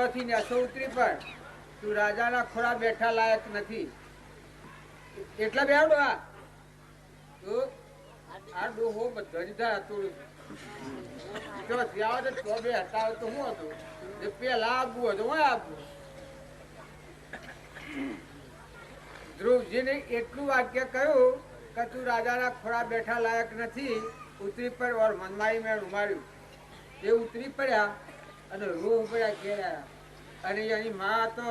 ઘોડોથી નેસો ઉતરી પણ તું રાજાના ખોડા બેઠા લાયક નથી. એટલા આ. આ જો બે આપવું ધ્રુવજીને એટલું વાક્ય કહ્યું કે તું રાજાના ખોળા બેઠા લાયક નથી. ઉતરી પર ઓર મનમાઈ મેં ઉમાડ્યું. એ ઉતરી પડ્યા અને રૂહ પડ્યા ઘેર અને એની મા તો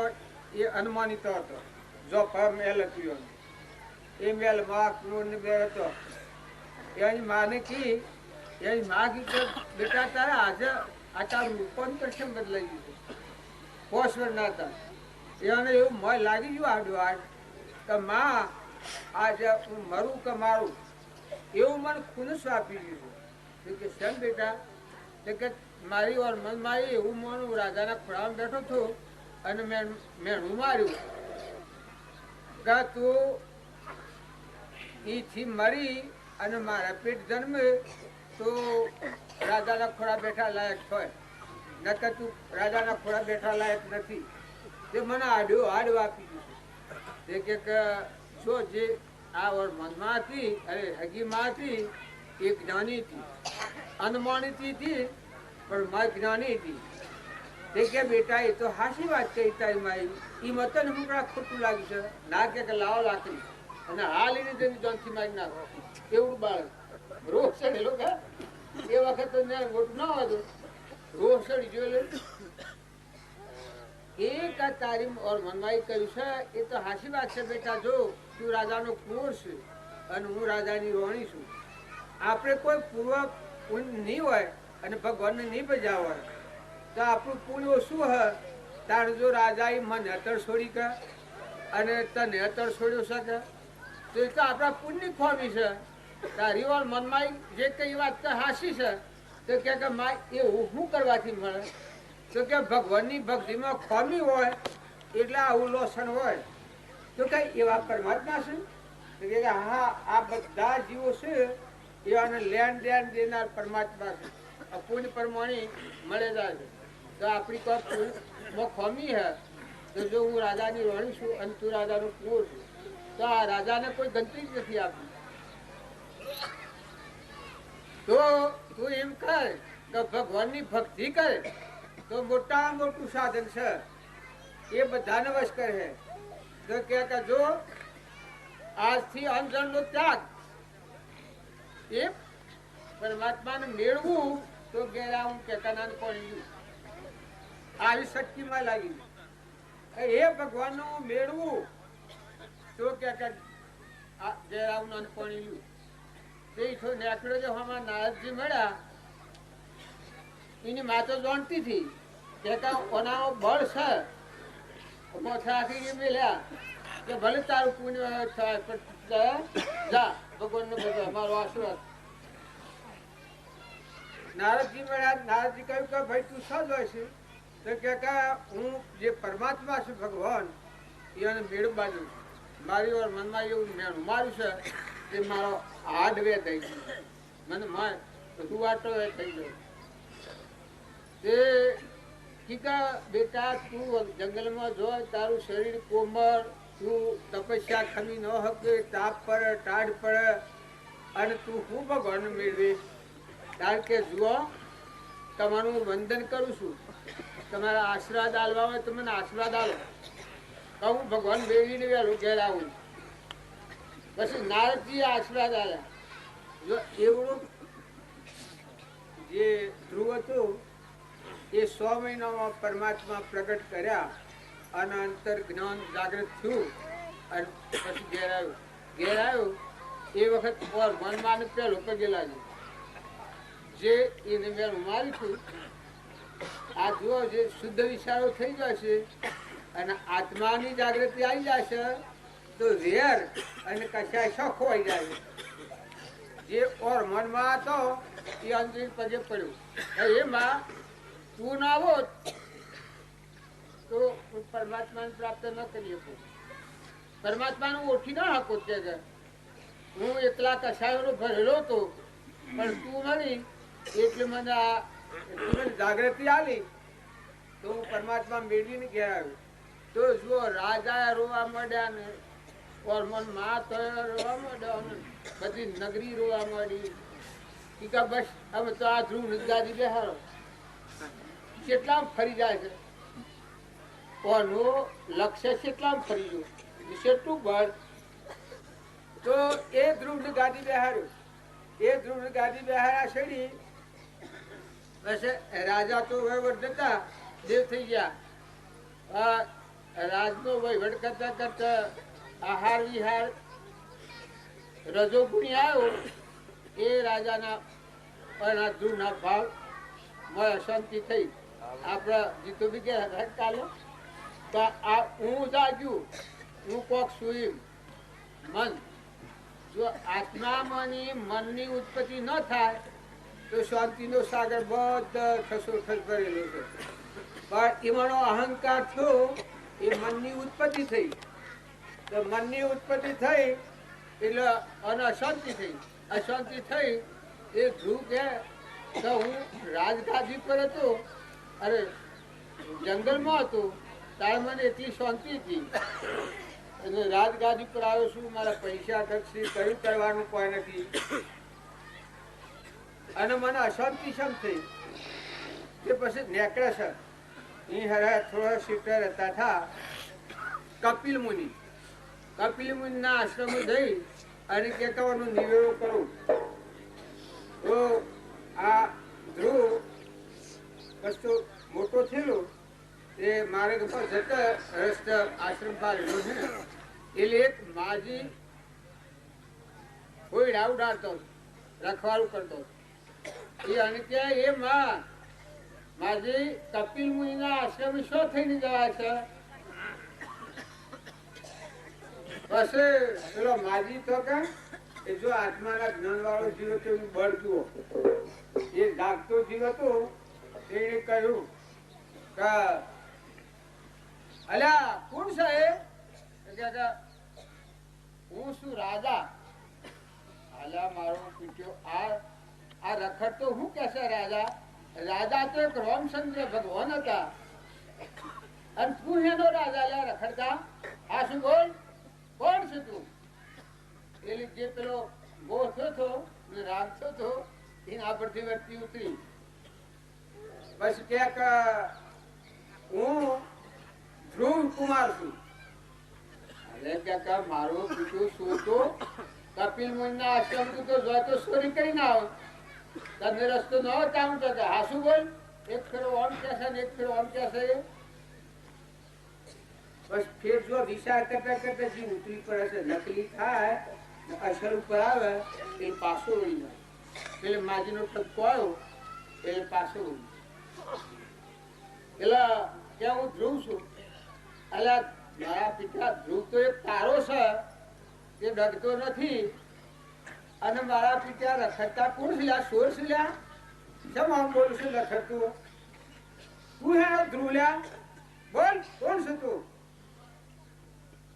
એ અનુમાનિત હતો. જો પર મેલ હતું એ મેલ મા ક્રોન બે હતો. એની માને કી, એની મા કી બેટા તારે આજે આ તારું રૂપન કેમ બદલાઈ ગયું કોશ્વર ના હતા એને એવું મય લાગી ગયું આડું આડ કે મા, આજે હું મરું કે મારું? એવું મને ખુનસ આપી દીધું. કે શેમ બેટા? કે મારી ઓર મન મારી એવું મન રાજાના ખોળામાં બેઠો છું અને મેં મેણું માર્યું કે તું ઈથી મરી અને મારા પેટ જન્મે તો રાજાના ખોળા બેઠા લાયક થાય નકર તું રાજાના ખોળા બેઠા લાયક નથી. તે મને આડ્યો આડ આપી દીધું. તે કે જો જે આ ઓર મનમાં હતી, અરે હગીમાં હતી, એક જ્ઞાની હતી. અનમાનીતી હતી પણ માં જ્ઞાની હતી. કે, બેટા, એ તો હાસી વાત કહી તારી માઈ ઈ મતન હમણાં ખોટું લાગી છે. ના કે લાવ લાકડી. અને હાલ લઈને તેની જોનથી મારી નાખો. એવું બાળક. રોગ કે? એ વખત તો ન્યાય મોટું ના હોય રોગ ચડી જોઈ લે એક આ તારી ઓર મનમાઈ કર્યું છે? એ તો હાસી વાત છે, બેટા, જો. તું રાજાનો કુંવર છે. અને હું રાજાની રોણી છું. આપણે કોઈ પૂર્વ પુણ્ય નહીં હોય અને ભગવાનને નહીં બજાવ હોય, તો આપણું પુણ્ય શું હ? તાર જો રાજા મને હેતર છોડી કે અને તને હેતર છોડ્યો શકે તો એ તો આપણા પુણ્ય ખોમી છે. તારી વાર મનમાં જે કઈ વાત હાસી છે, તો કે કે મા એ હું કરવાથી મળે? તો કે ભગવાનની ભક્તિમાં ખોમી હોય એટલે આવું લોસણ હોય. તો કઈ એવા પરમાત્મા છે? કે કે હા, આ બધા જીવો છે એવાને લેણ દેણ દેનાર પરમાત્મા અપૂર્ણ પરમાણી પુણ્ય પ્રમાણે મળે જાય છે. તો આપણી તો પુણ્યમાં ખોમી હે. તો જો હું રાજાની રોણી છું અને તું રાજાનો કુંવર છું, તો આ રાજાને કોઈ ગણતરી જ નથી આપી. તો તું એમ કર કે ભગવાનની ભક્તિ કર, તો મોટા મોટું સાધન છે. એ બધાને વશ કરે. તો કે જો આજથી અંજણનો ત્યાગ એ? પરમાત્માને મેળવું તો ઘેરા હું કેકાનાને પડી આવી શક્તિમાં લાગી. એ ભગવાનનું મેળવું તો કે કે તે નેકડો જો હમણાં મળ્યા. એની માં તો જાણતી હતી. કે કે બળ છે. મોથા આખી મેલ્યા. કે ભલે તારું પુણ્ય થાય પણ જા, ભગવાનનો બધો અમારો આશીર્વાદ. નારદજી મળ્યા નારદજી કહ્યું કે ભાઈ તું સજ હોય છે. તો કે હું જે પરમાત્મા છું ભગવાન એને મેળવવા દઉં મારી ઓર મનમાં એવું મેળું મારું છે કે મારો હાડવે થઈ ગયો. મને માર રૂવાટો એ થઈ ગયો. તે કીકા બેટા તું જંગલમાં જો તારું શરીર કોમળ તું તપસ્યા ખમી ન હકે, તાપ પડે ટાઢ પડે અને તું હું ભગવાન મેળવીશ? કારણ કે જુઓ, તમારું હું વંદન કરું છું. તમારા આશીર્વાદ આલવા હોય તો મને આશીર્વાદ આલો. તો હું ભગવાન મેળવીને વહેલું ઘેર આવું. પછી નારદજી આશીર્વાદ આવ્યા જો એવડું જે ધ્રુવ હતું, એ સો મહિનામાં પરમાત્મા પ્રગટ કર્યા. અને અંતર જ્ઞાન જાગૃત થયું અને પછી ઘેર આવ્યું. ઘેર આવ્યું, એ વખત ઓર મનમાં પેલો પગે જે એને મેં મારી છું આ જુઓ જે શુદ્ધ વિચારો થઈ જશે અને આત્માની જાગૃતિ આવી જશે તો વેર અને કશાય શોખ હોય જાય જે ઓર મનમાં હતો, એ અંજલી પગે પડ્યું. એમાં તું ના આવો તો પરમાત્માને પ્રાપ્ત ન કરી શકું. નું ઓળખી ના શકો કે હું એકલા કસાયોનો ભરેલો હતો, પણ તું મળી એટલે મને આ જાગૃતિ આવી તો હું પરમાત્મા મેળવીને ઘેર આવ્યો. તો જુઓ રાજા રોવા માંડ્યા ને ઓરમનમાં તો રોવા માંડ્યો ને બધી નગરી રોવા ઈ કે બસ, હવે તો આ ધ્રુવ નગારી બેહારો કેટલા ફરી જાય છે? કોનું લક્ષ્ય કેટલામ ફરી ગયું. કેટલું બળ. તો એ ધ્રુવની ગાડી બેહાર્યો એ ધ્રુવની ગાડી બેહાર્યા છેડી બસ રાજા તો વહીવટ જતા દેવ થઈ ગયા. આ રાજનો વહીવટ કરતા કરતા આહાર વિહાર રજો ગુણી આવ્યો. એ રાજાના એના ધ્રુવના ભાવ મળે શાંતિ થઈ. આપણા જીતો બી ગયા કાલે? તો આ હું જાગ્યું. હું કોક સુઈ મન. જો આત્મામાંની મનની ઉત્પત્તિ ન થાય, તો શાંતિનો સાગર બધા ખસોખસ ભરેલો છે. પણ એમાંનો અહંકાર થયો, એ મનની ઉત્પત્તિ થઈ. તો મનની ઉત્પત્તિ થઈ, એટલે અને અશાંતિ થઈ. અશાંતિ થઈ, એ ધ્રુવ કે, તો હું રાજગાદી પર હતો. અરે, જંગલમાં હતો. ત્યારે મને એટલી શાંતિ હતી. અને રાજગાદી પર આવ્યો છું, મારા પૈસા ઘટશે કયું કરવાનું કોઈ નથી. અને મને અશાંતિ શમ થઈ? કે પછી નેકળે છે. એ હરા થોડા સીટર હતા, થા. કપિલ મુનિ. કપિલ મુનિના આશ્રમ જઈ અને કેકાવાનો નિવેડો કરું. તો આ ધ્રુવ કશું મોટો થયેલો? એ માર્ગ પર જતા રસ્તે આશ્રમ રહ્યો છે. એટલે એક માજી કોઈ ઉડાડતો રખવાળું કરતો એ અને ત્યાં એ માં, માજી કપિલ મુનિના આશ્રમ શું થઈને જવા છે? પછી પેલો માજી તો કે, એ જો આત્માના જ્ઞાન વાળો જીવ હતો એનું બળ જુઓ. એ જાગતો જીવ હતો, એને કહ્યું કે અલ્યા કોણ? તો કે, હું છું રાજા? અલ્યા મારો પીટ્યો. આ આ રખડતો હું કે છે રાજા? રાજા તો એક રામચંદ્ર ભગવાન હતા. અને તું એનો રાજા અલ્યા રખડતા આ શું બોલ? કોણ છે તું? એટલે જે પેલો ગો થયો હતો ને થયો હતો એના પરથી ઉતરી. બસ ક્યાંક હું ધ્રુવ કુમાર છું. એટલે ક્યાંક મારો પીટો શું તો કપિલ મુનિના આશ્રમ તો જો તો ચોરી કરી ના આવો તમને રસ્તો ન હોય ત્યાં તો હા, શું બોલ? એક ફેરો ઓમ કહેશે ને એક ફેરો ઓમ કહેશે બસ ફેર જો વિચાર કરતા કરતા જે ઉતરી પડે છે, નકલી થાય, ને અસર ઉપર આવે, એ પાછો વળી જાય. એટલે માજીનો ઠપકો આવ્યો એટલે પાછો વળી એટલે ત્યાં હું ધ્રુવ છું. એટલે મારા અને મારા પિતા રખડતા કોણ હે ધ્રુવ લ્યા?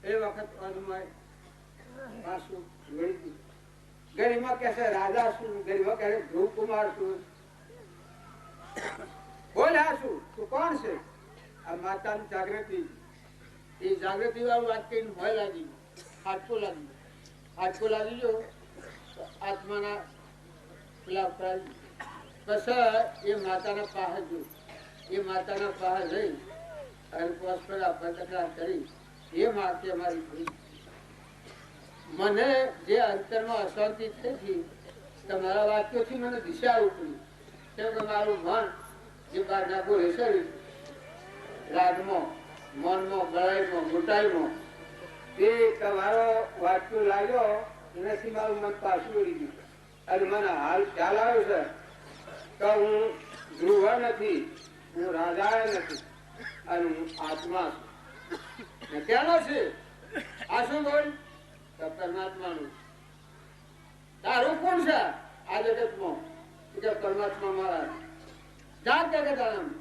એ વખત અનુમય પાછું વળી. ગરીમાં કહે રાજા છું. ગરીમાં કહે ધ્રુવ કુમાર છું. બોલ શું તું કોણ છે? આ માતાની જાગૃતિ. એ જાગૃતિ વાળું વાત કહીને ભય લાગી હાટકો લાગી હાટકો લાગી જો આત્માના પેલા બસ એ માતાના પાસે જો એ માતાના પાસે જઈ અને પરસ્પર આપણે તકરાર કરી. એ માતે મારી ભૂલ. મને જે અંતરમાં અશાંતિ થઈ તમારા વાક્યોથી મને દિશા ઉપડી. કેમ કે મારું મન જે બહારના બોલે શરીર રાગમાં મનમાં ગળાઈમાં મોટાઈમાં તે તમારો વાક્યો લાગ્યો, એનાથી મારું મન પાછું વળી ગયું. અને મને હાલ ખ્યાલ આવ્યો છે તો હું ધ્રુવ નથી, હું રાજા નથી, અને હું આત્મા છું. ક્યાંનો છે? આ શું બોલ? તો પરમાત્માનું. તારું કોણ છે આ જગતમાં? એ કે પરમાત્મા મારા જાત જગત આનંદ